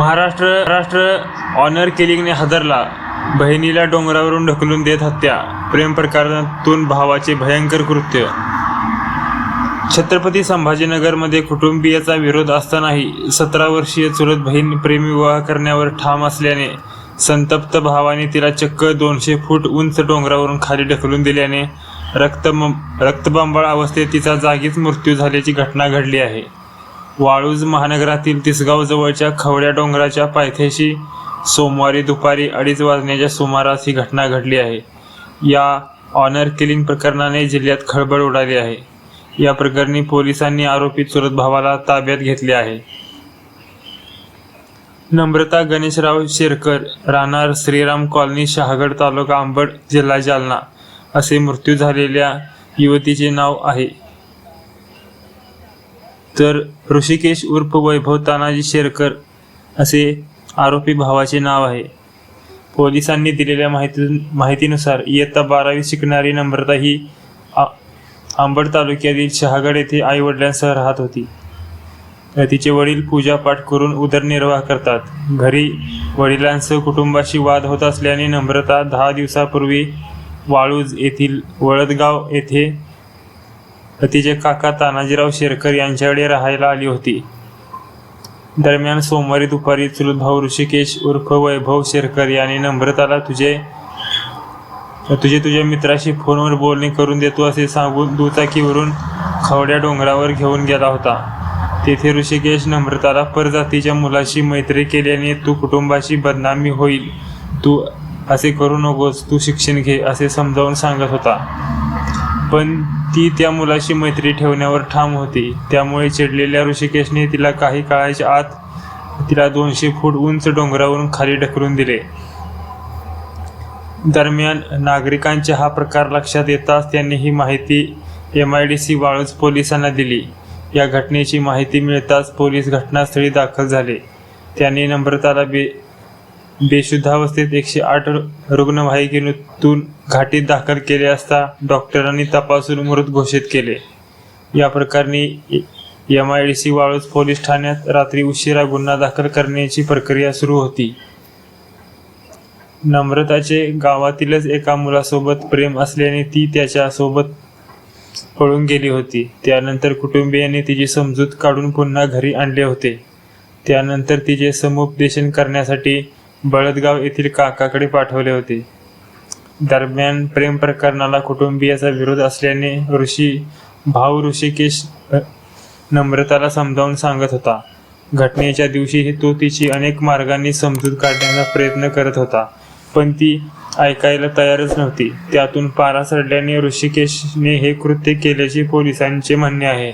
महाराष्ट्र राष्ट्र ऑनर किलिंगने हजरला बहिणीला डोंगरावरून ढकलून देत हत्या. प्रेम प्रकारातून भावाचे भयंकर कृत्य. छत्रपती संभाजीनगरमध्ये कुटुंबीयाचा विरोध असतानाही सतरा वर्षीय चुलत बहीण प्रेमविवाह करण्यावर ठाम असल्याने संतप्त भावाने तिला चक्क दोनशे फूट उंच डोंगरावरून खाली ढकलून दिल्याने रक्त रक्तबंबाळ अवस्थेत तिचा जागीच मृत्यू झाल्याची घटना घडली आहे. वाळूज महानगरातील तिसगाव जवळच्या खवड्या डोंगराच्या पायथ्याशी सोमवारी दुपारी अडीच वाजण्याच्या सुमारास ही घटना घडली आहे. या ऑनर किलिंग प्रकरणाने जिल्ह्यात खळबळ उडाली आहे. या प्रकरणी पोलिसांनी आरोपी चुरत भावाला ताब्यात घेतले आहे. नम्रता गणेशराव शेरकर राहणार श्रीराम कॉलनी शहागड तालुका आंबड जिल्हा जालना असे मृत्यू झालेल्या युवतीचे नाव आहे. तर ऋषिकेश उर्फ वैभव तानाजी शेरकर असे आरोपी भावाचे नाव आहे. पोलिसांनी दिलेल्या माहिती माहितीनुसार इयत्ता बारावी शिकणारी नम्रता ही आ- तालुक्यातील शहागड येथे आई वडिलांसह राहत होती. तिचे वडील पूजापाठ करून उदरनिर्वाह करतात. घरी वडिलांसह कुटुंबाशी वाद होत असल्याने नम्रता दहा दिवसापूर्वी वाळूज येथील वळदगाव येथे तिचे काका तानाजीराव शेरकर यांच्याकडे राहायला आली होती. दरम्यान सोमवारी दुपारी चुलत भाऊ ऋषिकेश उर्फ वैभव शेरकर याने नम्रताला तुझे तुझे तुझ्या मित्राशी फोनवर बोलणे करून देतो असे सांगून दुचाकीवरून खवड्या डोंगरावर घेऊन गेला होता. तेथे ऋषिकेश नम्रताला परजातीच्या मुलाशी मैत्री केल्याने तू कुटुंबाशी बदनामी होईल. तू असे करू नकोस तू शिक्षण घे असे समजावून सांगत होता. पण ती त्या मुलाशी मैत्री ठेवण्यावर ठाम होती. त्यामुळे चिडलेल्या ऋषिकेशने तिला काही काळाच्या आत तिला दोनशे फूट उंच डोंगरावरून खाली ढकलून दिले. दरम्यान नागरिकांच्या हा प्रकार लक्षात येताच त्यांनी ही माहिती M I D C Waluj पोलिसांना दिली. या घटनेची माहिती मिळताच पोलीस घटनास्थळी दाखल झाले. त्यांनी नम्रताला बे बेशुद्धावस्थेत एकशे आठ रुग्णवाहिकेतून घाटीत दाखल केले असता डॉक्टरांनी तपासून मृत घोषित केले. या प्रकरणी M I D C Waluj police ठाण्यात रात्री उशिरा गुन्हा दाखल करण्याची प्रक्रिया सुरू होती. नम्रताचे गावातीलच एका मुलासोबत प्रेम असल्याने ती त्याच्यासोबत पळून गेली होती. त्यानंतर कुटुंबियांनी तिची समजूत काढून पुन्हा घरी आणले होते. त्यानंतर तिचे समुपदेशन करण्यासाठी बळदगाव येथील काकाकडे पाठवले होते. दरम्यान प्रेम प्रकरणाला कुटुंबियाचा विरोध असल्याने ऋषी भाऊ ऋषिकेश नम्रताला समजावून सांगत होता. घटनेच्या दिवशी तो तिची अनेक मार्गांनी समजूत काढण्याचा प्रयत्न करत होता. पण ती ऐकायला तयारच नव्हती. त्यातून पारा सडल्याने ऋषिकेशने हे कृत्य केल्याचे पोलिसांचे म्हणणे आहे.